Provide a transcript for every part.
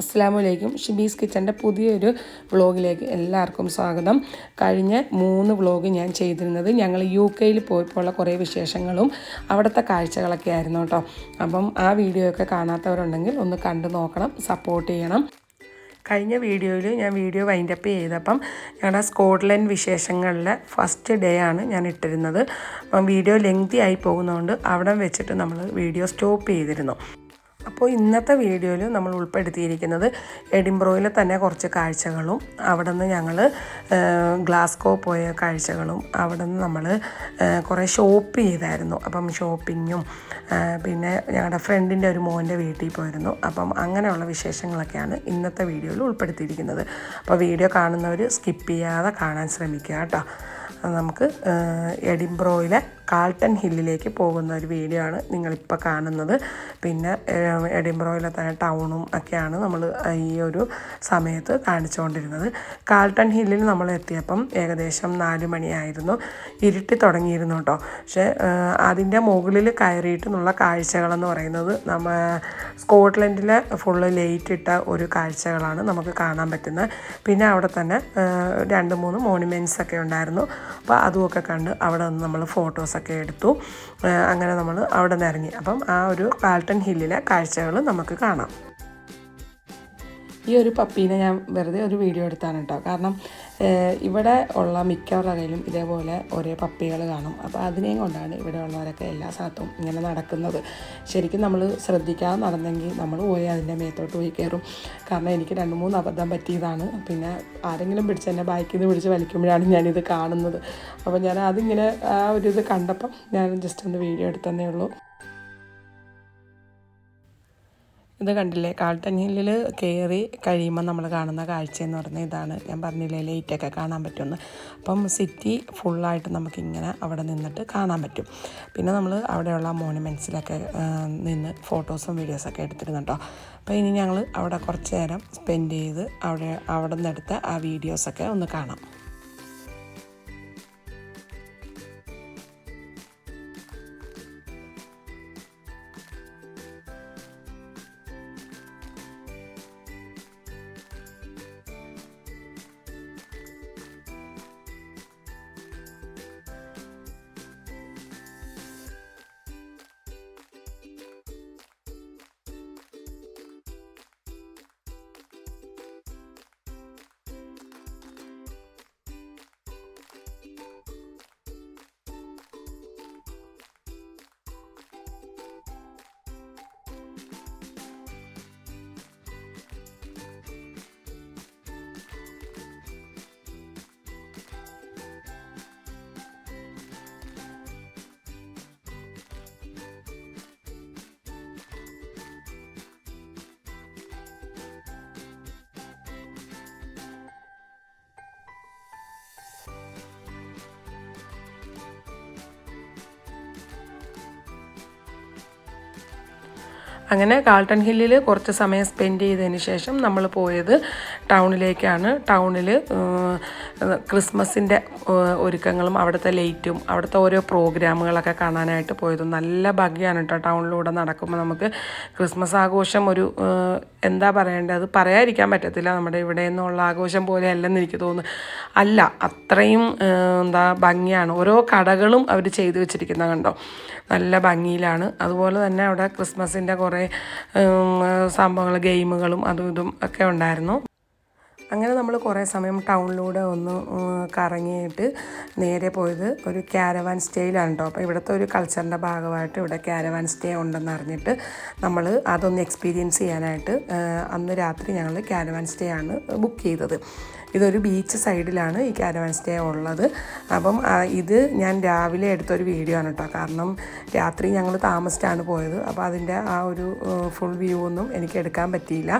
അസ്സാമലൈക്കും ഷിബീസ് കിച്ചന്റെ പുതിയൊരു വ്ളോഗിലേക്ക് എല്ലാവർക്കും സ്വാഗതം. കഴിഞ്ഞ മൂന്ന് വ്ളോഗ് ഞാൻ ചെയ്തിരുന്നത് ഞങ്ങൾ യു കെയിൽ പോയപ്പോഴുള്ള കുറേ വിശേഷങ്ങളും അവിടുത്തെ കാഴ്ചകളൊക്കെ ആയിരുന്നു കേട്ടോ. അപ്പം ആ വീഡിയോ ഒക്കെ കാണാത്തവരുണ്ടെങ്കിൽ ഒന്ന് കണ്ടു നോക്കണം സപ്പോർട്ട് ചെയ്യണം. കഴിഞ്ഞ വീഡിയോയിൽ ഞാൻ വീഡിയോ വൈൻഡപ്പ് ചെയ്തപ്പം ഞങ്ങളുടെ സ്കോട്ട്ലൻഡ് വിശേഷങ്ങളിലെ ഫസ്റ്റ് ഡേ ആണ് ഞാൻ ഇട്ടിരുന്നത്. അപ്പം വീഡിയോ ലെങ്തി ആയി പോകുന്നതുകൊണ്ട് അവിടെ വെച്ചിട്ട് നമ്മൾ വീഡിയോ സ്റ്റോപ്പ് ചെയ്തിരുന്നു. അപ്പോൾ ഇന്നത്തെ വീഡിയോയിൽ നമ്മൾ ഉൾപ്പെടുത്തിയിരിക്കുന്നത് എഡിംബ്രോയിലെ തന്നെ കുറച്ച് കാഴ്ചകളും അവിടെ നിന്ന് ഞങ്ങൾ ഗ്ലാസ്കോ പോയ കാഴ്ചകളും അവിടെ നിന്ന് നമ്മൾ കുറേ ഷോപ്പ് ചെയ്തായിരുന്നു. അപ്പം ഷോപ്പിങ്ങും പിന്നെ ഞങ്ങളുടെ ഫ്രണ്ടിന്റെ ഒരു മോന്റെ വീട്ടിൽ പോയിരുന്നു. അപ്പം അങ്ങനെയുള്ള വിശേഷങ്ങളൊക്കെയാണ് ഇന്നത്തെ വീഡിയോയിൽ ഉൾപ്പെടുത്തിയിരിക്കുന്നത്. അപ്പോൾ വീഡിയോ കാണുന്നവർ സ്കിപ്പ് ചെയ്യാതെ കാണാൻ ശ്രമിക്കുക കേട്ടോ. നമുക്ക് എഡിംബ്രോയിലെ കാൾട്ടൺ ഹില്ലിലേക്ക് പോകുന്ന ഒരു വീഡിയോ ആണ് നിങ്ങളിപ്പോൾ കാണുന്നത്. പിന്നെ എഡിംബ്രോയിലെ തന്നെ ടൗണും ഒക്കെയാണ് നമ്മൾ ഈ ഒരു സമയത്ത് കാണിച്ചുകൊണ്ടിരുന്നത് കാൾട്ടൺ ഹില്ലിൽ നമ്മൾ എത്തിയപ്പം ഏകദേശം നാല് മണിയായിരുന്നു. ഇരുട്ടി തുടങ്ങിയിരുന്നു കേട്ടോ പക്ഷേ അതിന്റെ മുകളിൽ കയറിയിട്ടുള്ള കാഴ്ചകളെന്ന് പറയുന്നത് നമ്മ സ്കോട്ട്ലൻഡിലെ ഫുള്ള് ലേറ്റ് ഇട്ട ഒരു കാഴ്ചകളാണ് നമുക്ക് കാണാൻ പറ്റുന്നത്. പിന്നെ അവിടെ തന്നെ രണ്ട് മൂന്ന് മോണുമെന്റ്സ് ഒക്കെ ഉണ്ടായിരുന്നു. അപ്പോൾ അതുമൊക്കെ കണ്ട് അവിടെ നിന്ന് നമ്മൾ ഫോട്ടോസൊക്കെ എടുത്തു. അങ്ങനെ നമ്മൾ അവിടെ നിന്ന് ഇറങ്ങി. അപ്പം ആ ഒരു പാൽട്ടൺ ഹില്ലിലെ കാഴ്ചകൾ നമുക്ക് കാണാം. ഈ ഒരു പപ്പീനെ ഞാൻ വെറുതെ ഒരു വീഡിയോ എടുത്താണ് കേട്ടോ. കാരണം ഇവിടെ ഉള്ള മിക്കവരുടെ കയ്യിലും ഇതേപോലെ ഒരേ പപ്പികൾ കാണും. അപ്പോൾ അതിനെയും കൊണ്ടാണ് ഇവിടെ ഉള്ളവരൊക്കെ എല്ലാ സ്ഥലത്തും ഇങ്ങനെ നടക്കുന്നത്. ശരിക്കും നമ്മൾ ശ്രദ്ധിക്കാതെ നടന്നെങ്കിൽ നമ്മൾ പോയി അതിന്റെ മേത്തോട്ട് പോയി കയറും. കാരണം എനിക്ക് രണ്ട് മൂന്ന് അബദ്ധം പറ്റിയതാണ്. പിന്നെ ആരെങ്കിലും പിടിച്ച് എന്നെ ബൈക്കിൽ നിന്ന് പിടിച്ച് വലിക്കുമ്പോഴാണ് ഞാനിത് കാണുന്നത്. അപ്പോൾ ഞാൻ അതിങ്ങനെ ആ ഒരു ഇത് കണ്ടപ്പം ഞാൻ ജസ്റ്റ് ഒന്ന് വീഡിയോ എടുത്തതേ ഉള്ളൂ. ഇത് കണ്ടില്ലേ? ഹില്ലിൽ കയറി കഴിയുമ്പോൾ നമ്മൾ കാണുന്ന കാഴ്ച എന്ന് പറഞ്ഞാൽ ഇതാണ്. ഞാൻ പറഞ്ഞില്ലേ ലൈറ്റൊക്കെ കാണാൻ പറ്റുമെന്ന്. അപ്പം സിറ്റി ഫുള്ളായിട്ട് നമുക്കിങ്ങനെ അവിടെ നിന്നിട്ട് കാണാൻ പറ്റും. പിന്നെ നമ്മൾ അവിടെയുള്ള മോണുമെന്റ്സിലൊക്കെ നിന്ന് ഫോട്ടോസും വീഡിയോസൊക്കെ എടുത്തിരുന്നുണ്ടോ അപ്പോൾ ഇനി ഞങ്ങൾ അവിടെ കുറച്ച് നേരം സ്പെൻഡ് ചെയ്ത് അവിടെ അവിടെ നിന്നെടുത്ത ആ വീഡിയോസൊക്കെ ഒന്ന് കാണാം. അങ്ങനെ കാൾട്ടൺ ഹില്ലിൽ കുറച്ച് സമയം സ്പെൻഡ് ചെയ്തതിന് ശേഷം നമ്മൾ പോയത് ടൗണിലേക്കാണ്. ടൗണിൽ ക്രിസ്മസിന്റെ ഒരുക്കങ്ങളും അവിടുത്തെ ലൈറ്റും അവിടുത്തെ ഓരോ പ്രോഗ്രാമുകളൊക്കെ കാണാനായിട്ട് പോയത് നല്ല ഭംഗിയാണ് കേട്ടോ ടൗണിലൂടെ നടക്കുമ്പോൾ നമുക്ക്. ക്രിസ്മസ് ആഘോഷം ഒരു എന്താ പറയേണ്ടത് അത് പറയാതിരിക്കാൻ പറ്റത്തില്ല. നമ്മുടെ ഇവിടെ നിന്നുള്ള ആഘോഷം പോലെ അല്ലെന്ന് എനിക്ക് തോന്നുന്നു. അല്ല അത്രയും എന്താ ഭംഗിയാണ്. ഓരോ കടകളും അവർ ചെയ്തു വെച്ചിരിക്കുന്ന കണ്ടോ? നല്ല ഭംഗിയിലാണ്. അതുപോലെ തന്നെ അവിടെ ക്രിസ്മസിന്റെ കുറേ സംഭവങ്ങൾ ഗെയിമുകളും അതും ഇതും ഒക്കെ ഉണ്ടായിരുന്നു. അങ്ങനെ നമ്മൾ കുറേ സമയം ടൗണിലൂടെ ഒന്ന് കറങ്ങിയിട്ട് നേരെ പോയത് ഒരു ക്യാരവാൻ സ്റ്റേയിലാണ് കേട്ടോ അപ്പോൾ ഇവിടുത്തെ ഒരു കൾച്ചറിന്റെ ഭാഗമായിട്ട് ഇവിടെ ക്യാരവാൻ സ്റ്റേ ഉണ്ടെന്ന് അറിഞ്ഞിട്ട് നമ്മൾ അതൊന്ന് എക്സ്പീരിയൻസ് ചെയ്യാനായിട്ട് അന്ന് രാത്രി ഞങ്ങൾ ക്യാരവാൻ സ്റ്റേ ആണ് ബുക്ക് ചെയ്തത്. ഇതൊരു ബീച്ച് സൈഡിലാണ് ഈ ക്യാരവാൻ സ്റ്റേ ഉള്ളത്. അപ്പം ഇത് ഞാൻ രാവിലെ എടുത്തൊരു വീഡിയോ ആണ് കേട്ടോ കാരണം രാത്രി ഞങ്ങൾ താമസിച്ചാണ് പോയത്. അപ്പോൾ അതിന്റെ ആ ഒരു ഫുൾ വ്യൂ ഒന്നും എനിക്ക് എടുക്കാൻ പറ്റിയില്ല.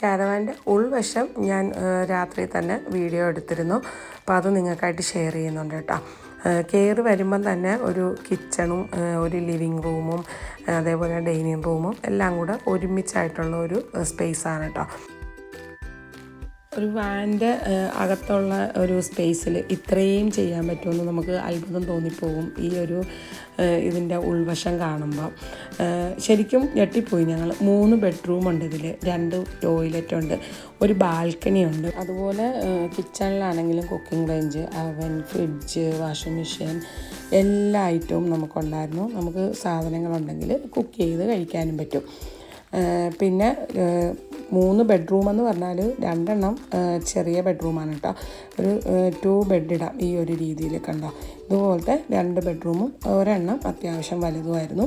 ക്യാരവാന്റെ ഉൾവശം ഞാൻ രാത്രി തന്നെ വീഡിയോ എടുത്തിരുന്നു. അപ്പോൾ അത് നിങ്ങൾക്കായിട്ട് ഷെയർ ചെയ്യുന്നുണ്ട് കേട്ടോ. കയറി വരുമ്പം തന്നെ ഒരു കിച്ചണും ഒരു ലിവിങ് റൂമും അതേപോലെ ഡൈനിങ് റൂമും എല്ലാം കൂടെ ഒരുമിച്ചായിട്ടുള്ള ഒരു സ്പേസാണ് കേട്ടോ. ഒരു വാന്റെ അകത്തുള്ള ഒരു സ്പേസിൽ ഇത്രയും ചെയ്യാൻ പറ്റുമെന്ന് നമുക്ക് അത്ഭുതം തോന്നിപ്പോകും. ഈ ഒരു ഇതിന്റെ ഉൾവശം കാണുമ്പോൾ ശരിക്കും ഞെട്ടിപ്പോയി ഞങ്ങൾ മൂന്ന് ബെഡ്റൂം ഉണ്ട് ഇതിൽ രണ്ട് ടോയ്ലറ്റ് ഉണ്ട്. ഒരു ബാൽക്കണി ഉണ്ട്. അതുപോലെ കിച്ചണിലാണെങ്കിലും cooking range oven fridge washing machine എല്ലാ ഐറ്റവും നമുക്കുണ്ടായിരുന്നു. നമുക്ക് സാധനങ്ങളുണ്ടെങ്കിൽ കുക്ക് ചെയ്ത് കഴിക്കാനും പറ്റും. പിന്നെ മൂന്ന് ബെഡ്റൂം എന്ന് പറഞ്ഞാൽ രണ്ടെണ്ണം ചെറിയ ബെഡ്റൂമാണ് കേട്ടോ ഒരു ടു ബെഡ് ഇടാം ഈ ഒരു രീതിയിൽ കണ്ടോ. ഇതുപോലത്തെ രണ്ട് ബെഡ്റൂമും ഒരെണ്ണം അത്യാവശ്യം വലുതുമായിരുന്നു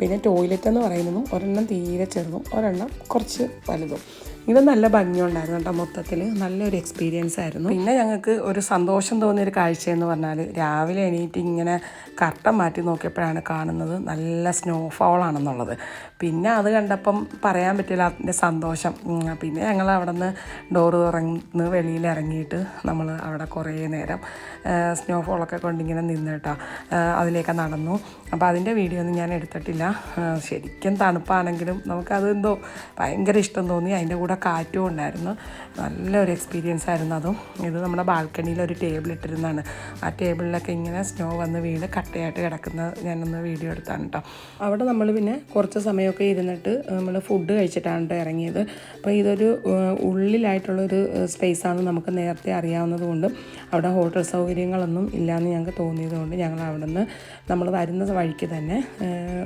പിന്നെ ടോയ്ലറ്റ് എന്ന് പറയുന്നതും ഒരെണ്ണം തീരെ ചെറുതും ഒരെണ്ണം കുറച്ച് വലുതും. ഇത് നല്ല ഭംഗിയുണ്ടായിരുന്നു കേട്ടോ മൊത്തത്തിൽ. നല്ലൊരു എക്സ്പീരിയൻസ് ആയിരുന്നു. പിന്നെ ഞങ്ങൾക്ക് ഒരു സന്തോഷം തോന്നിയ ഒരു കാഴ്ച എന്ന് പറഞ്ഞാൽ രാവിലെ എണീറ്റ് ഇങ്ങനെ കർട്ടൻ മാറ്റി നോക്കിയപ്പോഴാണ് കാണുന്നത് നല്ല സ്നോഫോൾ ആണെന്നുള്ളത്. പിന്നെ അത് കണ്ടപ്പം പറയാൻ പറ്റില്ല അതിന്റെ സന്തോഷം. പിന്നെ ഞങ്ങൾ അവിടെ നിന്ന് ഡോറ് തുറന്ന് വെളിയിൽ ഇറങ്ങിയിട്ട് നമ്മൾ അവിടെ കുറേ നേരം സ്നോഫോളൊക്കെ കൊണ്ടിങ്ങനെ നിന്നിട്ടോ അതിലേക്ക് നടന്നു. അപ്പോൾ അതിന്റെ വീഡിയോ ഒന്നും ഞാൻ എടുത്തിട്ടില്ല. ശരിക്കും തണുപ്പാണെങ്കിലും നമുക്കത് എന്തോ ഭയങ്കര ഇഷ്ടം തോന്നി. അതിന്റെ കൂടെ കാറ്റും ഉണ്ടായിരുന്നു. നല്ലൊരു എക്സ്പീരിയൻസ് ആയിരുന്നു അതും. ഇത് നമ്മുടെ ബാൽക്കണിയിൽ ഒരു ടേബിൾ ഇട്ടിരുന്നതാണ്. ആ ടേബിളിലൊക്കെ ഇങ്ങനെ സ്നോ വന്ന് വീണ് കട്ടയായിട്ട് കിടക്കുന്ന ഞാനൊന്ന് വീഡിയോ എടുത്താണ് കേട്ടോ അവിടെ നമ്മൾ പിന്നെ കുറച്ച് സമയമൊക്കെ ഇരുന്നിട്ട് നമ്മൾ ഫുഡ് കഴിച്ചിട്ടാണ് കേട്ടോ ഇറങ്ങിയത്. അപ്പോൾ ഇതൊരു ഉള്ളിലായിട്ടുള്ളൊരു സ്പേസാണ് നമുക്ക് നേരത്തെ അറിയാവുന്നത് കൊണ്ട് അവിടെ ഹോട്ടൽ സൗകര്യങ്ങളൊന്നും ഇല്ലയെന്ന് ഞങ്ങൾക്ക് തോന്നിയത് കൊണ്ട് ഞങ്ങൾ അവിടെ നിന്ന് നമ്മൾ വരുന്ന വഴിക്ക് തന്നെ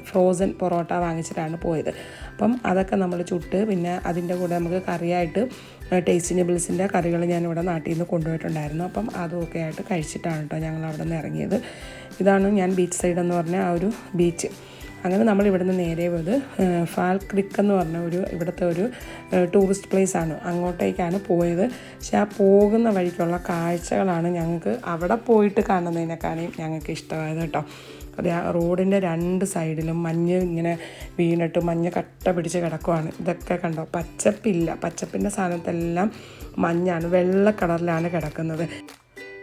ഫ്രോസൺ പൊറോട്ട വാങ്ങിച്ചിട്ടാണ് പോയത്. അപ്പം അതൊക്കെ നമ്മൾ ചുട്ട് പിന്നെ അതിന്റെ കൂടെ നമുക്ക് കറിയായിട്ട് ടേസ്റ്റി നിബിൾസിന്റെ കറികൾ ഞാനിവിടെ നാട്ടിൽ നിന്ന് കൊണ്ടുപോയിട്ടുണ്ടായിരുന്നു. അപ്പം അതുമൊക്കെ ആയിട്ട് കഴിച്ചിട്ടാണ് കേട്ടോ ഞങ്ങൾ അവിടെ നിന്ന് ഇറങ്ങിയത്. ഇതാണ് ഞാൻ ബീച്ച് സൈഡ് എന്ന് പറഞ്ഞ ആ ഒരു ബീച്ച് അങ്ങനെ നമ്മൾ ഇവിടുന്ന് നേരെ പോയത് ഫാൽ ക്രിക്ക് എന്ന് പറഞ്ഞ ഒരു ഇവിടുത്തെ ഒരു ടൂറിസ്റ്റ് പ്ലേസ് ആണ്. അങ്ങോട്ടേക്കാണ് പോയത്. പക്ഷെ ആ പോകുന്ന വഴിക്കുള്ള കാഴ്ചകളാണ് ഞങ്ങൾക്ക് അവിടെ പോയിട്ട് കാണുന്നതിനേക്കാളും ഞങ്ങൾക്ക് ഇഷ്ടമായത് കേട്ടോ. റോഡിന്റെ രണ്ട് സൈഡിലും മഞ്ഞ് ഇങ്ങനെ വീണിട്ട് മഞ്ഞ് കട്ട പിടിച്ച് കിടക്കുവാണ്. ഇതൊക്കെ കണ്ടോ? പച്ചപ്പില്ല. പച്ചപ്പിന്റെ സ്ഥാനത്തെല്ലാം മഞ്ഞാണ്. വെള്ള കളറിലാണ് കിടക്കുന്നത്.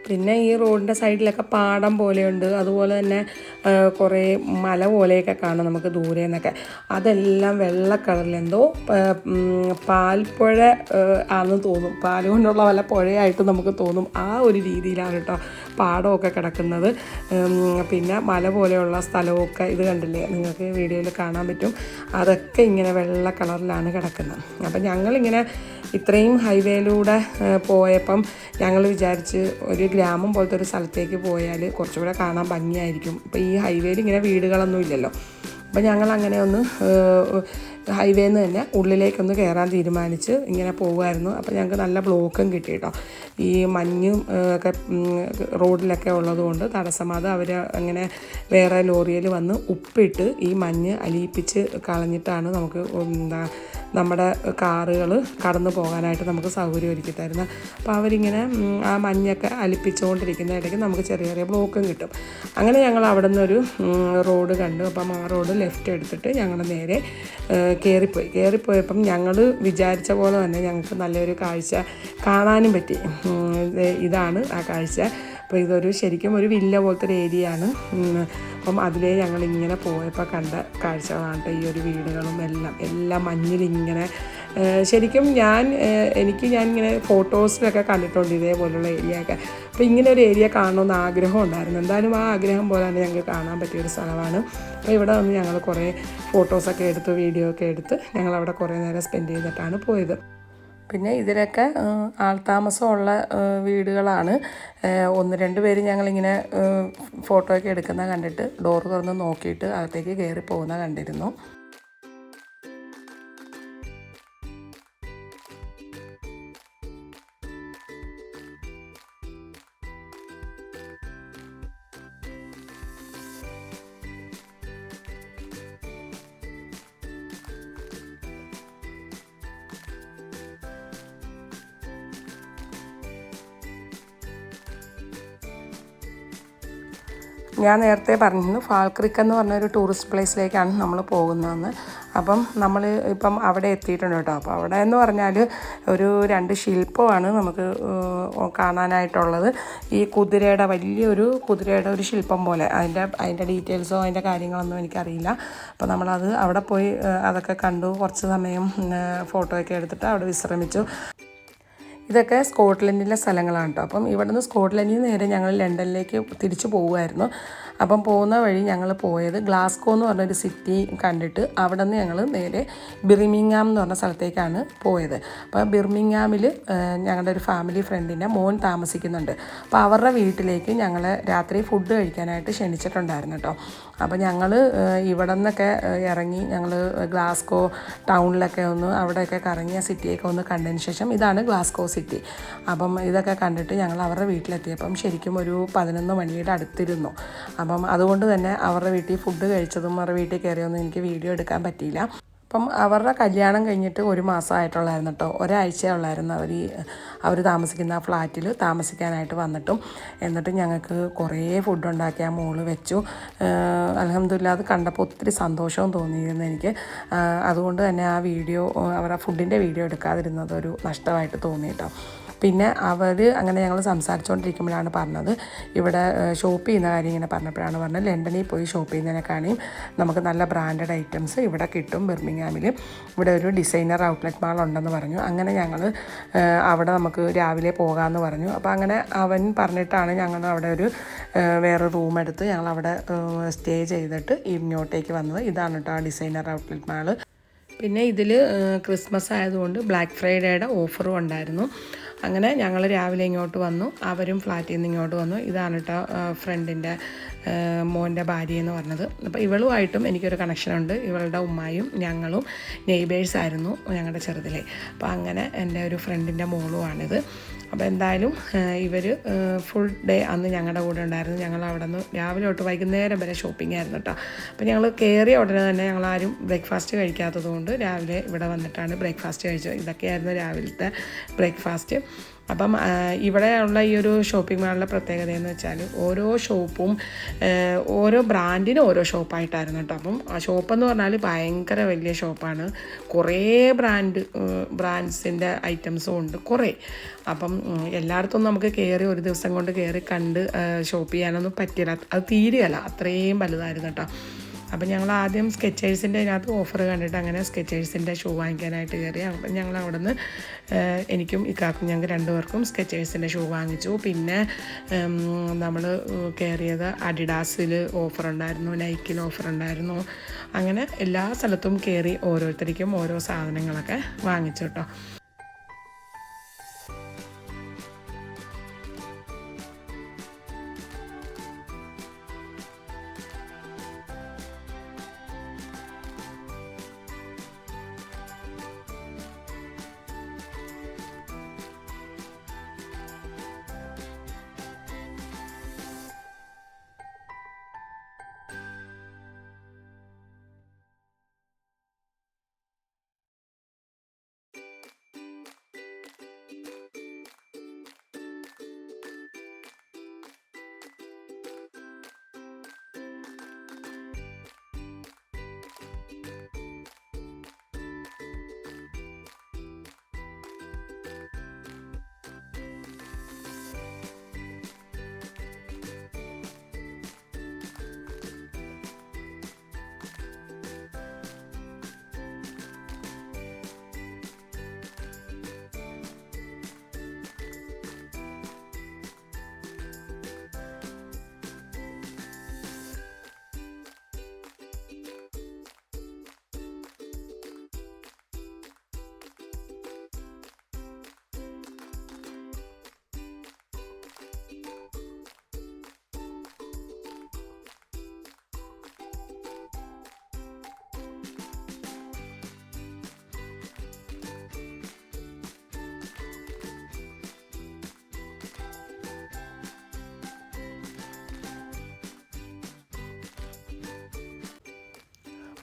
പിന്നെ ഈ റോഡിന്റെ സൈഡിലൊക്കെ പാടം പോലെയുണ്ട്. അതുപോലെ തന്നെ കുറേ മല പോലെയൊക്കെ കാണാം നമുക്ക് ദൂരെ നിന്നൊക്കെ. അതെല്ലാം വെള്ള കളറിൽ എന്തോ പാൽപ്പുഴ ആണെന്ന് തോന്നും. പാൽ കൊണ്ടുള്ള വല്ല പുഴയായിട്ട് നമുക്ക് തോന്നും. ആ ഒരു രീതിയിലാണ് കേട്ടോ പാടമൊക്കെ കിടക്കുന്നത്. പിന്നെ മല പോലെയുള്ള സ്ഥലമൊക്കെ ഇത് കണ്ടില്ലേ? നിങ്ങൾക്ക് വീഡിയോയിൽ കാണാൻ പറ്റും. അതൊക്കെ ഇങ്ങനെ വെള്ള കളറിലാണ് കിടക്കുന്നത്. അപ്പം ഞങ്ങളിങ്ങനെ ഇത്രയും ഹൈവേയിലൂടെ പോയപ്പം ഞങ്ങൾ വിചാരിച്ച് ഒരു ഗ്രാമം പോലത്തെ ഒരു സ്ഥലത്തേക്ക് പോയാൽ കുറച്ചുകൂടെ കാണാൻ ഭംഗിയായിരിക്കും. ഇപ്പോൾ ഈ ഹൈവേയിൽ ഇങ്ങനെ വീടുകളൊന്നും ഇല്ലല്ലോ. അപ്പോൾ ഞങ്ങൾ അങ്ങനെ ഒന്ന് ഹൈവേയിൽ നിന്ന് തന്നെ ഉള്ളിലേക്കൊന്ന് കയറാൻ തീരുമാനിച്ച് ഇങ്ങനെ പോകുമായിരുന്നു അപ്പോൾ ഞങ്ങൾക്ക് നല്ല ബ്ലോക്കും കിട്ടി കേട്ടോ ഈ മഞ്ഞും ഒക്കെ റോഡിലൊക്കെ ഉള്ളതുകൊണ്ട് തടസ്സമാതെ അവർ അങ്ങനെ വേറെ ലോറിയിൽ വന്ന് ഉപ്പിട്ട് ഈ മഞ്ഞ് അലിയിപ്പിച്ച് കളഞ്ഞിട്ടാണ് നമുക്ക് എന്താ നമ്മുടെ കാറുകൾ കടന്നു പോകാനായിട്ട് നമുക്ക് സൗകര്യം ഒരുക്കി തരുന്നത് അപ്പോൾ അവരിങ്ങനെ ആ മഞ്ഞൊക്കെ അലിപ്പിച്ചുകൊണ്ടിരിക്കുന്ന ഇടയ്ക്ക് നമുക്ക് ചെറിയ ചെറിയ ബ്ലോക്കും കിട്ടും. അങ്ങനെ ഞങ്ങൾ അവിടെ നിന്നൊരു റോഡ് കണ്ടു. അപ്പം ആ റോഡ് ലെഫ്റ്റ് എടുത്തിട്ട് ഞങ്ങൾ നേരെ കയറിപ്പോയി കയറിപ്പോയപ്പം ഞങ്ങൾ വിചാരിച്ച പോലെ തന്നെ ഞങ്ങൾക്ക് നല്ലൊരു കാഴ്ച കാണാനും പറ്റി. ഇതാണ് ആ കാഴ്ച. അപ്പോൾ ഇതൊരു ശരിക്കും ഒരു വില്ല പോലത്തെ ഒരു ഏരിയ ആണ് അപ്പം അതിലേ ഞങ്ങൾ ഇങ്ങനെ പോയപ്പോൾ കണ്ട കാഴ്ചകളാണ് ഈ ഒരു വീടുകളും എല്ലാം. എല്ലാം മഞ്ഞിലിങ്ങനെ ശരിക്കും ഞാൻ എനിക്ക് ഞാൻ ഇങ്ങനെ ഫോട്ടോസിലൊക്കെ കണ്ടിട്ടുണ്ട് ഇതേപോലുള്ള ഏരിയ ഒക്കെ അപ്പോൾ ഇങ്ങനെ ഒരു ഏരിയ കാണണമെന്ന് ആഗ്രഹം ഉണ്ടായിരുന്നു. എന്തായാലും ആ ആഗ്രഹം പോലെ തന്നെ ഞങ്ങൾക്ക് കാണാൻ പറ്റിയ ഒരു സ്ഥലമാണ്. അപ്പോൾ ഇവിടെ വന്ന് ഞങ്ങൾ കുറേ ഫോട്ടോസൊക്കെ എടുത്ത് വീഡിയോ ഒക്കെ എടുത്ത് ഞങ്ങൾ അവിടെ കുറേ നേരം സ്പെൻഡ് ചെയ്തിട്ടാണ് പോയത്. പിന്നെ ഇതിലൊക്കെ ആൾത്താമസമുള്ള വീടുകളാണ്. ഒന്ന് രണ്ട് പേര് ഞങ്ങളിങ്ങനെ ഫോട്ടോയൊക്കെ എടുക്കുന്ന കണ്ടിട്ട് ഡോറ് തുറന്ന് നോക്കിയിട്ട് അകത്തേക്ക് കയറി പോകുന്ന കണ്ടിരുന്നു. ഞാൻ നേരത്തെ പറഞ്ഞിരുന്നു ഫാൽക്രിക്ക് എന്ന് പറഞ്ഞൊരു ടൂറിസ്റ്റ് പ്ലേസിലേക്കാണ് നമ്മൾ പോകുന്നതെന്ന്. അപ്പം നമ്മൾ ഇപ്പം അവിടെ എത്തിയിട്ടുണ്ട് കേട്ടോ. അപ്പോൾ അവിടെ എന്ന് പറഞ്ഞാൽ ഒരു രണ്ട് ശില്പമാണ് നമുക്ക് കാണാനായിട്ടുള്ളത്. ഈ കുതിരയുടെ വലിയൊരു കുതിരയുടെ ഒരു ശില്പം പോലെ. അതിന്റെ അതിന്റെ ഡീറ്റെയിൽസോ അതിന്റെ കാര്യങ്ങളൊന്നും എനിക്കറിയില്ല. അപ്പോൾ നമ്മളത് അവിടെ പോയി അതൊക്കെ കണ്ടു. കുറച്ച് സമയം ഫോട്ടോ ഒക്കെ എടുത്തിട്ട് അവിടെ വിശ്രമിച്ചു. ഇതൊക്കെ സ്കോട്ട്ലൻഡിലെ സ്ഥലങ്ങളാണ് കേട്ടോ. അപ്പം ഇവിടുന്ന് സ്കോട്ട്ലൻഡിൽ നിന്ന് നേരെ ഞങ്ങൾ ലണ്ടനിലേക്ക് തിരിച്ചു പോകുമായിരുന്നു അപ്പം പോകുന്ന വഴി ഞങ്ങൾ പോയത് ഗ്ലാസ്കോ എന്ന് പറഞ്ഞൊരു സിറ്റി കണ്ടിട്ട് അവിടെ നിന്ന് ഞങ്ങൾ നേരെ ബിർമിങ്ങാം എന്ന് പറഞ്ഞ സ്ഥലത്തേക്കാണ് പോയത്. അപ്പോൾ ബിർമിങ്ങാമിൽ ഞങ്ങളുടെ ഒരു ഫാമിലി ഫ്രണ്ടിന്റെ മോൻ താമസിക്കുന്നുണ്ട്. അപ്പോൾ അവരുടെ വീട്ടിലേക്ക് ഞങ്ങൾ രാത്രി ഫുഡ് കഴിക്കാനായിട്ട് ക്ഷണിച്ചിട്ടുണ്ടായിരുന്നു കേട്ടോ. അപ്പോൾ ഞങ്ങൾ ഇവിടെ നിന്നൊക്കെ ഇറങ്ങി ഞങ്ങൾ ഗ്ലാസ്കോ ടൗണിലൊക്കെ ഒന്ന് അവിടെയൊക്കെ കറങ്ങിയ സിറ്റിയൊക്കെ ഒന്ന് കണ്ടതിന് ശേഷം ഇതാണ് ഗ്ലാസ്കോ സിറ്റി. അപ്പം ഇതൊക്കെ കണ്ടിട്ട് ഞങ്ങൾ അവരുടെ വീട്ടിലെത്തിയപ്പം ശരിക്കും ഒരു പതിനൊന്ന് മണിയുടെ അടുത്തിരുന്നു. അപ്പം അതുകൊണ്ട് തന്നെ അവരുടെ വീട്ടിൽ ഫുഡ് കഴിച്ചതും അവരുടെ വീട്ടിൽ കയറിയൊന്നും എനിക്ക് വീഡിയോ എടുക്കാൻ പറ്റിയില്ല. അപ്പം അവരുടെ കല്യാണം കഴിഞ്ഞിട്ട് ഒരു മാസമായിട്ടുള്ളായിരുന്നു കേട്ടോ. ഒരാഴ്ചയുള്ളായിരുന്നു അവർ അവർ താമസിക്കുന്ന ആ ഫ്ലാറ്റിൽ താമസിക്കാനായിട്ട് വന്നിട്ടും. എന്നിട്ട് ഞങ്ങൾക്ക് കുറേ ഫുഡ് ഉണ്ടാക്കി ആ മോൾ വെച്ചു. അലഹമില്ല അത് കണ്ടപ്പോൾ ഒത്തിരി സന്തോഷവും തോന്നിയിരുന്നു എനിക്ക്. അതുകൊണ്ട് തന്നെ ആ വീഡിയോ അവരുടെ ഫുഡിന്റെ വീഡിയോ എടുക്കാതിരുന്നത് ഒരു നഷ്ടമായിട്ട് തോന്നി കേട്ടോ. പിന്നെ അവർ അങ്ങനെ ഞങ്ങൾ സംസാരിച്ചുകൊണ്ടിരിക്കുമ്പോഴാണ് പറഞ്ഞത്. ഇവിടെ ഷോപ്പ് ചെയ്യുന്ന കാര്യം ഇങ്ങനെ പറഞ്ഞപ്പോഴാണ് പറഞ്ഞത്. ലണ്ടനിൽ പോയി ഷോപ്പ് ചെയ്യുന്നതിനെക്കാളും നമുക്ക് നല്ല ബ്രാൻഡഡ് ഐറ്റംസ് ഇവിടെ കിട്ടും ബിർമിങ്ങാമിൽ ഇവിടെ ഒരു ഡിസൈനർ ഔട്ട്ലെറ്റ് മാൾ ഉണ്ടെന്ന് പറഞ്ഞു. അങ്ങനെ ഞങ്ങൾ അവിടെ നമുക്ക് രാവിലെ പോകാമെന്ന് പറഞ്ഞു. അപ്പോൾ അങ്ങനെ അവൻ പറഞ്ഞിട്ടാണ് ഞങ്ങൾ അവിടെ ഒരു വേറെ റൂം എടുത്ത് ഞങ്ങൾ അവിടെ സ്റ്റേ ചെയ്തിട്ട് ഇങ്ങോട്ടേക്ക് വന്നത്. ഇതാണ് കേട്ടോ ആ ഡിസൈനർ ഔട്ട്ലെറ്റ് മാൾ പിന്നെ ഇതിൽ ക്രിസ്മസ് ആയതുകൊണ്ട് ബ്ലാക്ക് ഫ്രൈഡേയുടെ ഓഫറും ഉണ്ടായിരുന്നു. അങ്ങനെ ഞങ്ങൾ രാവിലെ ഇങ്ങോട്ട് വന്നു. അവരും ഫ്ലാറ്റിൽ നിന്ന് ഇങ്ങോട്ട് വന്നു. ഇതാണ് കേട്ടോ ഫ്രണ്ടിന്റെ മോന്റെ ഭാര്യ എന്ന് പറഞ്ഞത്. അപ്പോൾ ഇവളുമായിട്ടും എനിക്കൊരു കണക്ഷനുണ്ട് ഇവളുടെ ഉമ്മായും ഞങ്ങളും നെയ്ബേഴ്സ് ആയിരുന്നു ഞങ്ങളുടെ ചെറുതിലെ. അപ്പോൾ അങ്ങനെ എന്റെ ഒരു ഫ്രണ്ടിന്റെ മോളുമാണിത്. അപ്പോൾ എന്തായാലും ഇവർ ഫുൾ ഡേ അന്ന് ഞങ്ങളുടെ കൂടെ ഉണ്ടായിരുന്നു. ഞങ്ങൾ അവിടെ നിന്ന് രാവിലെ തൊട്ട് വൈകുന്നേരം വരെ ഷോപ്പിംഗ് ആയിരുന്നു കേട്ടോ അപ്പോൾ ഞങ്ങൾ കയറിയ ഉടനെ തന്നെ ഞങ്ങൾ ആരും ബ്രേക്ക്ഫാസ്റ്റ് കഴിക്കാത്തത് കൊണ്ട് രാവിലെ ഇവിടെ വന്നിട്ടാണ് ബ്രേക്ക്ഫാസ്റ്റ് കഴിച്ചത്. ഇതൊക്കെയായിരുന്നു രാവിലത്തെ ബ്രേക്ക്ഫാസ്റ്റ് അപ്പം ഇവിടെ ഉള്ള ഈ ഒരു ഷോപ്പിംഗ് മാളിലെ പ്രത്യേകത എന്ന് വെച്ചാൽ ഓരോ ഷോപ്പും ഓരോ ബ്രാൻഡിന് ഓരോ ഷോപ്പായിട്ടായിരുന്നു കേട്ടോ. അപ്പം ആ ഷോപ്പ് എന്ന് പറഞ്ഞാൽ ഭയങ്കര വലിയ ഷോപ്പാണ് കുറേ ബ്രാൻഡ് ബ്രാൻഡ്സിന്റെ ഐറ്റംസും ഉണ്ട് കുറേ. അപ്പം എല്ലായിടത്തും നമുക്ക് കയറി ഒരു ദിവസം കൊണ്ട് കയറി കണ്ട് ഷോപ്പ് ചെയ്യാനൊന്നും പറ്റില്ല അത് തീരുകയല്ല അത്രയും വലുതായിരുന്നു കേട്ടോ. അപ്പം ഞങ്ങൾ ആദ്യം സ്കെച്ചേഴ്സിന്റെ അതിനകത്ത് ഓഫർ കണ്ടിട്ട് അങ്ങനെ സ്കെച്ചേഴ്സിന്റെ ഷൂ വാങ്ങിക്കാനായിട്ട് കയറി. അപ്പം ഞങ്ങൾ അവിടെ നിന്ന് എനിക്കും ഇക്കാക്കും ഞങ്ങൾക്ക് രണ്ടുപേർക്കും സ്കെച്ചേഴ്സിന്റെ ഷൂ വാങ്ങിച്ചു. പിന്നെ നമ്മൾ കയറിയത് അഡിഡാസിൽ ഓഫർ ഉണ്ടായിരുന്നു നൈക്കിൽ ഓഫർ ഉണ്ടായിരുന്നു അങ്ങനെ എല്ലാ സ്ഥലത്തും കയറി ഓരോരുത്തർക്കും ഓരോ സാധനങ്ങളൊക്കെ വാങ്ങിച്ചു കേട്ടോ.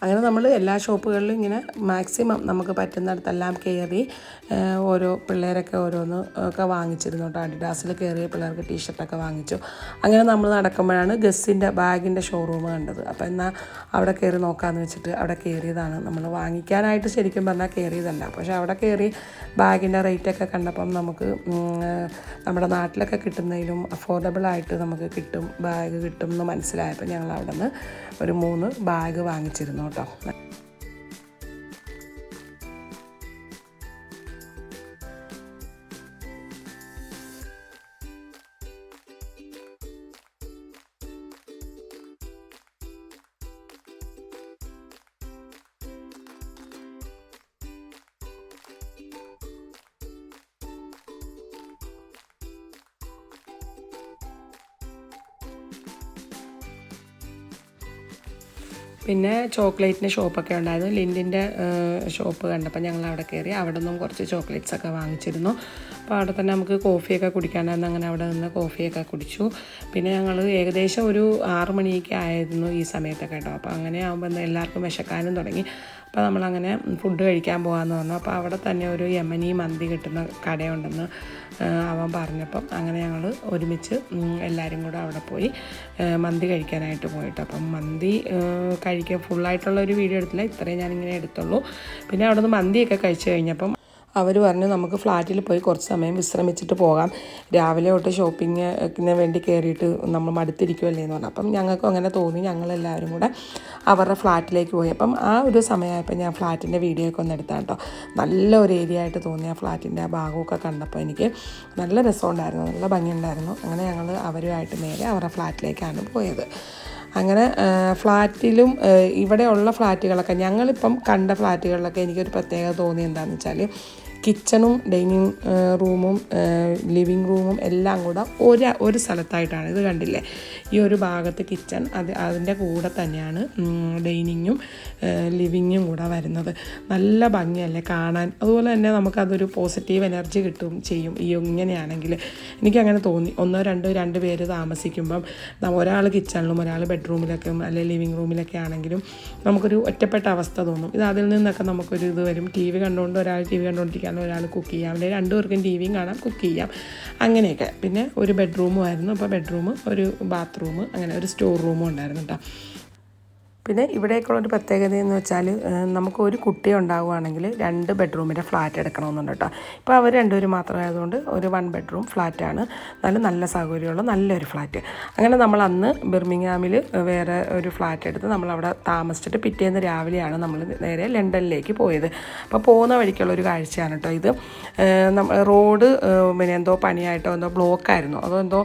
അങ്ങനെ നമ്മൾ എല്ലാ ഷോപ്പുകളിലും ഇങ്ങനെ മാക്സിമം നമുക്ക് പറ്റുന്നിടത്തെല്ലാം കയറി ഓരോ പിള്ളേരൊക്കെ ഓരോന്ന് ഒക്കെ വാങ്ങിച്ചിരുന്നു കേട്ടോ. അഡിഡാസിൽ കയറിയ പിള്ളേർക്ക് ടീഷർട്ടൊക്കെ വാങ്ങിച്ചു. അങ്ങനെ നമ്മൾ നടക്കുമ്പോഴാണ് ഗസ്സിന്റെ ബാഗിന്റെ ഷോറൂം കണ്ടത്. അപ്പോൾ എന്നാൽ അവിടെ കയറി നോക്കാമെന്ന് വെച്ചിട്ട് അവിടെ കയറിയതാണ് നമ്മൾ വാങ്ങിക്കാനായിട്ട് ശരിക്കും പറഞ്ഞാൽ കയറിയതല്ല പക്ഷേ അവിടെ കയറി ബാഗിന്റെ റേറ്റൊക്കെ കണ്ടപ്പം നമുക്ക് നമ്മുടെ നാട്ടിലൊക്കെ കിട്ടുന്നതിലും അഫോർഡബിൾ ആയിട്ട് നമുക്ക് കിട്ടും ബാഗ് കിട്ടും എന്ന് മനസ്സിലായപ്പോൾ ഞങ്ങൾ അവിടെ നിന്ന് ഒരു മൂന്ന് ബാഗ് വാങ്ങിച്ചിരുന്നു കേട്ടോ. പിന്നെ ചോക്ലേറ്റിന്റെ ഷോപ്പൊക്കെ ഉണ്ടായിരുന്നു. ലിൻഡിന്റെ ഷോപ്പ് കണ്ടപ്പോൾ ഞങ്ങൾ അവിടെ കയറി അവിടെ നിന്നും കുറച്ച് ചോക്ലേറ്റ്സ് ഒക്കെ വാങ്ങിച്ചിരുന്നു. അപ്പോൾ അവിടെ തന്നെ നമുക്ക് കോഫിയൊക്കെ കുടിക്കാനായിരുന്നു. അങ്ങനെ അവിടെ നിന്ന് കോഫിയൊക്കെ കുടിച്ചു. പിന്നെ ഞങ്ങൾ ഏകദേശം ഒരു ആറ് മണിയൊക്കെ ആയിരുന്നു ഈ സമയത്തൊക്കെ കേട്ടോ. അപ്പോൾ അങ്ങനെ ആകുമ്പോൾ എല്ലാവർക്കും വിശക്കാനും തുടങ്ങി. അപ്പോൾ നമ്മളങ്ങനെ ഫുഡ് കഴിക്കാൻ പോകാമെന്ന് പറഞ്ഞു. അപ്പോൾ അവിടെ തന്നെ ഒരു യമനി മന്തി കിട്ടുന്ന കടയുണ്ടെന്ന് അവൻ പറഞ്ഞപ്പം അങ്ങനെ ഞങ്ങൾ ഒരുമിച്ച് എല്ലാവരും കൂടെ അവിടെ പോയി മന്തി കഴിക്കാനായിട്ട് പോയിട്ട്. അപ്പം മന്തി കഴിക്കാൻ ഫുള്ളായിട്ടുള്ള ഒരു വീഡിയോ എടുത്തില്ല ഇത്രയും ഞാനിങ്ങനെ എടുത്തുള്ളൂ. പിന്നെ അവിടെ നിന്ന് മന്തിയൊക്കെ കഴിച്ചു കഴിഞ്ഞപ്പം അവർ പറഞ്ഞു നമുക്ക് ഫ്ലാറ്റിൽ പോയി കുറച്ച് സമയം വിശ്രമിച്ചിട്ട് പോകാം. രാവിലെ തൊട്ട് ഷോപ്പിങ്ങിന് വേണ്ടി കയറിയിട്ട് നമ്മൾ മടുത്തിരിക്കുമല്ലേ എന്ന് പറഞ്ഞു. അപ്പം ഞങ്ങൾക്കും അങ്ങനെ തോന്നി. ഞങ്ങളെല്ലാവരും കൂടെ അവരുടെ ഫ്ലാറ്റിലേക്ക് പോയി. അപ്പം ആ ഒരു സമയമായപ്പോൾ ഞാൻ ഫ്ലാറ്റിന്റെ വീഡിയോ ഒക്കെ ഒന്ന് എടുത്താൽ കേട്ടോ. നല്ല ഒരു ഏരിയ ആയിട്ട് തോന്നി ആ ഫ്ലാറ്റിന്റെ ആ ഭാഗമൊക്കെ കണ്ടപ്പോൾ എനിക്ക്. നല്ല രസമുണ്ടായിരുന്നു. നല്ല ഭംഗിയുണ്ടായിരുന്നു. അങ്ങനെ ഞങ്ങൾ അവരുമായിട്ട് നേരെ അവരുടെ ഫ്ലാറ്റിലേക്കാണ് പോയത്. അങ്ങനെ ഫ്ലാറ്റിലും ഇവിടെയുള്ള ഫ്ലാറ്റുകളൊക്കെ ഞങ്ങളിപ്പം കണ്ട ഫ്ലാറ്റുകളിലൊക്കെ എനിക്കൊരു പ്രത്യേകത തോന്നി എന്താണെന്ന് വെച്ചാൽ കിച്ചണും ഡൈനിങ് റൂമും ലിവിങ് റൂമും എല്ലാം കൂടെ ഒരു ഒരു സ്ഥലത്തായിട്ടാണ്. ഇത് കണ്ടില്ലേ? ഈ ഒരു ഭാഗത്ത് കിച്ചൺ അത് അതിന്റെ കൂടെ തന്നെയാണ് ഡൈനിങ്ങും ലിവിങ്ങും കൂടെ വരുന്നത്. നല്ല ഭംഗിയല്ലേ കാണാൻ. അതുപോലെ തന്നെ നമുക്കതൊരു പോസിറ്റീവ് എനർജി കിട്ടും ചെയ്യും. ഈ ഇങ്ങനെയാണെങ്കിൽ എനിക്കങ്ങനെ തോന്നി. ഒന്നോ രണ്ടോ രണ്ട് പേര് താമസിക്കുമ്പം ഒരാൾ കിച്ചണിലും ഒരാൾ ബെഡ്റൂമിലൊക്കെ അല്ലെങ്കിൽ ലിവിങ് റൂമിലൊക്കെ ആണെങ്കിലും നമുക്കൊരു ഒറ്റപ്പെട്ട അവസ്ഥ തോന്നും. ഇത് അതിൽ നിന്നൊക്കെ നമുക്കൊരു ഇത് വരും. ടി വി കണ്ടുകൊണ്ട് ഒരാൾ ടി വി കണ്ടുകൊണ്ടിരിക്കാൻ ഒരാൾ കുക്ക് ചെയ്യാം. അല്ലെങ്കിൽ രണ്ടുപേർക്കും ടി വിയും കാണാം കുക്ക് ചെയ്യാം. അങ്ങനെയൊക്കെ. പിന്നെ ഒരു ബെഡ്റൂമും ആയിരുന്നു അപ്പോൾ ബെഡ്റൂം ഒരു ബാത്റൂം അങ്ങനെ ഒരു സ്റ്റോർ റൂമും ഉണ്ടായിരുന്നു കേട്ടോ പിന്നെ ഇവിടേക്കുള്ള ഒരു പ്രത്യേകത എന്ന് വെച്ചാൽ നമുക്ക് ഒരു കുട്ടി ഉണ്ടാവുകയാണെങ്കിൽ രണ്ട് ബെഡ്റൂമിന്റെ ഫ്ലാറ്റ് എടുക്കണമെന്നുണ്ട് കേട്ടോ. ഇപ്പോൾ അവർ രണ്ടുപേരും മാത്രമായതുകൊണ്ട് ഒരു വൺ ബെഡ്റൂം ഫ്ലാറ്റാണ്. നല്ല നല്ല സൗകര്യമുള്ള നല്ലൊരു ഫ്ലാറ്റ്. അങ്ങനെ നമ്മൾ അന്ന് ബിർമിങ്ഹാമിൽ വേറെ ഒരു ഫ്ലാറ്റ് എടുത്ത് നമ്മൾ അവിടെ താമസിച്ചിട്ട് പിറ്റേന്ന് രാവിലെയാണ് നമ്മൾ നേരെ ലണ്ടനിലേക്ക് പോയത്. അപ്പോൾ പോകുന്ന വഴിക്കുള്ള ഒരു കാഴ്ചയാണ് കേട്ടോ ഇത്. നമ്മൾ റോഡ് പിന്നെ എന്തോ പണിയായിട്ടോ എന്തോ ബ്ലോക്കായിരുന്നു. അതോ എന്തോ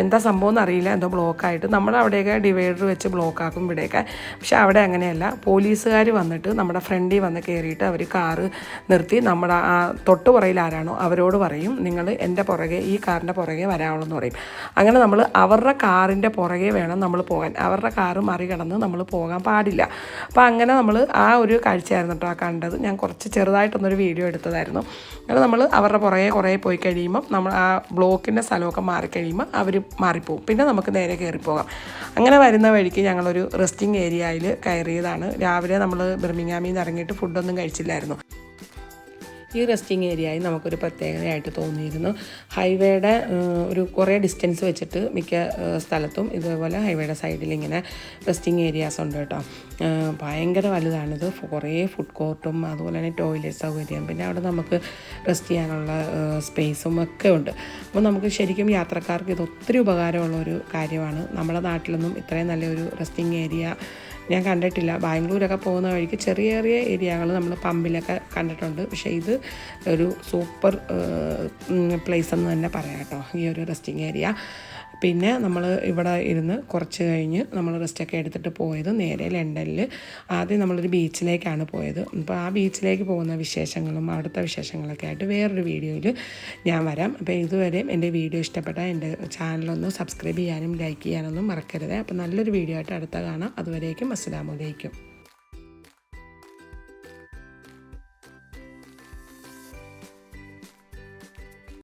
എന്താ സംഭവം എന്നറിയില്ല. എന്തോ ബ്ലോക്കായിട്ട് നമ്മൾ അവിടെയൊക്കെ ഡിവൈഡർ വെച്ച് ബ്ലോക്കാക്കും ഇവിടെയൊക്കെ. പക്ഷെ അവിടെ അങ്ങനെയല്ല. പോലീസുകാർ വന്നിട്ട് നമ്മുടെ ഫ്രണ്ടിൽ വന്ന് കയറിയിട്ട് അവർ കാറ് നിർത്തി. നമ്മുടെ ആ തൊട്ട് പുറയിൽ ആരാണോ അവരോട് പറയും നിങ്ങൾ എന്റെ പുറകെ ഈ കാറിന്റെ പുറകെ വരാവണമെന്ന് പറയും. അങ്ങനെ നമ്മൾ അവരുടെ കാറിന്റെ പുറകെ വേണം നമ്മൾ പോകാൻ. അവരുടെ കാറ് മറികടന്ന് നമ്മൾ പോകാൻ പാടില്ല. അപ്പോൾ അങ്ങനെ നമ്മൾ ആ ഒരു കാഴ്ചയായിരുന്നു കേട്ടോ കണ്ടത്. ഞാൻ കുറച്ച് ചെറുതായിട്ടൊന്നൊരു വീഡിയോ എടുത്തതായിരുന്നു. അങ്ങനെ നമ്മൾ അവരുടെ പുറകെ കുറേ പോയി കഴിയുമ്പം നമ്മൾ ആ ബ്ലോക്കിന്റെ സ്ഥലമൊക്കെ മാറിക്കഴിയുമ്പോൾ അവർ മാറിപ്പോകും പിന്നെ നമുക്ക് നേരെ കയറിപ്പോകാം. അങ്ങനെ വരുന്ന വഴിക്ക് ഞങ്ങളൊരു റെസ്റ്റിംഗ് ഏരിയയിൽ കയറിയതാണ്. രാവിലെ നമ്മൾ ബിർമിങ്ങാമിൽ നിന്ന് ഇറങ്ങിയിട്ട് ഫുഡൊന്നും കഴിച്ചില്ലായിരുന്നു. ഈ റെസ്റ്റിംഗ് ഏരിയയിൽ നമുക്കൊരു പ്രത്യേകതയായിട്ട് തോന്നിയിരുന്നു. ഹൈവേയുടെ ഒരു കുറേ ഡിസ്റ്റൻസ് വെച്ചിട്ട് മിക്ക സ്ഥലത്തും ഇതേപോലെ ഹൈവേയുടെ സൈഡിൽ ഇങ്ങനെ റെസ്റ്റിംഗ് ഏരിയാസ് ഉണ്ട് കേട്ടോ. ഭയങ്കര വലുതാണിത്. കുറേ ഫുഡ് കോർട്ടും അതുപോലെ തന്നെ ടോയ്ലറ്റ് സൗകര്യം പിന്നെ അവിടെ നമുക്ക് റെസ്റ്റ് ചെയ്യാനുള്ള സ്പേസും ഒക്കെ ഉണ്ട്. അപ്പോൾ നമുക്ക് ശരിക്കും യാത്രക്കാർക്ക് ഇത് ഒത്തിരി ഉപകാരമുള്ള ഒരു കാര്യമാണ്. നമ്മുടെ നാട്ടിലൊന്നും ഇത്രയും നല്ലൊരു റെസ്റ്റിംഗ് ഏരിയ ഞാൻ കണ്ടിട്ടില്ല. ബാംഗ്ലൂരൊക്കെ പോകുന്ന വഴിക്ക് ചെറിയ ചെറിയ ഏരിയകൾ നമ്മൾ പമ്പിലൊക്കെ കണ്ടിട്ടുണ്ട്. പക്ഷേ ഇത് ഒരു സൂപ്പർ പ്ലേസ് എന്ന് തന്നെ പറയാം കേട്ടോ. ഈ ഒരു റെസ്റ്റിംഗ് ഏരിയ പിന്നെ നമ്മൾ ഇവിടെ ഇരുന്ന് കുറച്ച് കഴിഞ്ഞ് നമ്മൾ റെസ്റ്റൊക്കെ എടുത്തിട്ട് പോയത് നേരെ ലണ്ടനിൽ ആദ്യം നമ്മളൊരു ബീച്ചിലേക്കാണ് പോയത്. അപ്പോൾ ആ ബീച്ചിലേക്ക് പോകുന്ന വിശേഷങ്ങളും അവിടുത്തെ വിശേഷങ്ങളൊക്കെ ആയിട്ട് വേറൊരു വീഡിയോയിൽ ഞാൻ വരാം. അപ്പോൾ ഇതുവരെയും എന്റെ വീഡിയോ ഇഷ്ടപ്പെട്ടാൽ എന്റെ ചാനലൊന്ന് സബ്സ്ക്രൈബ് ചെയ്യാനും ലൈക്ക് ചെയ്യാനൊന്നും മറക്കരുത്. അപ്പോൾ നല്ലൊരു വീഡിയോ ആയിട്ട് അടുത്ത കാണാം. അതുവരേക്കും അസ്സലാമലൈക്കും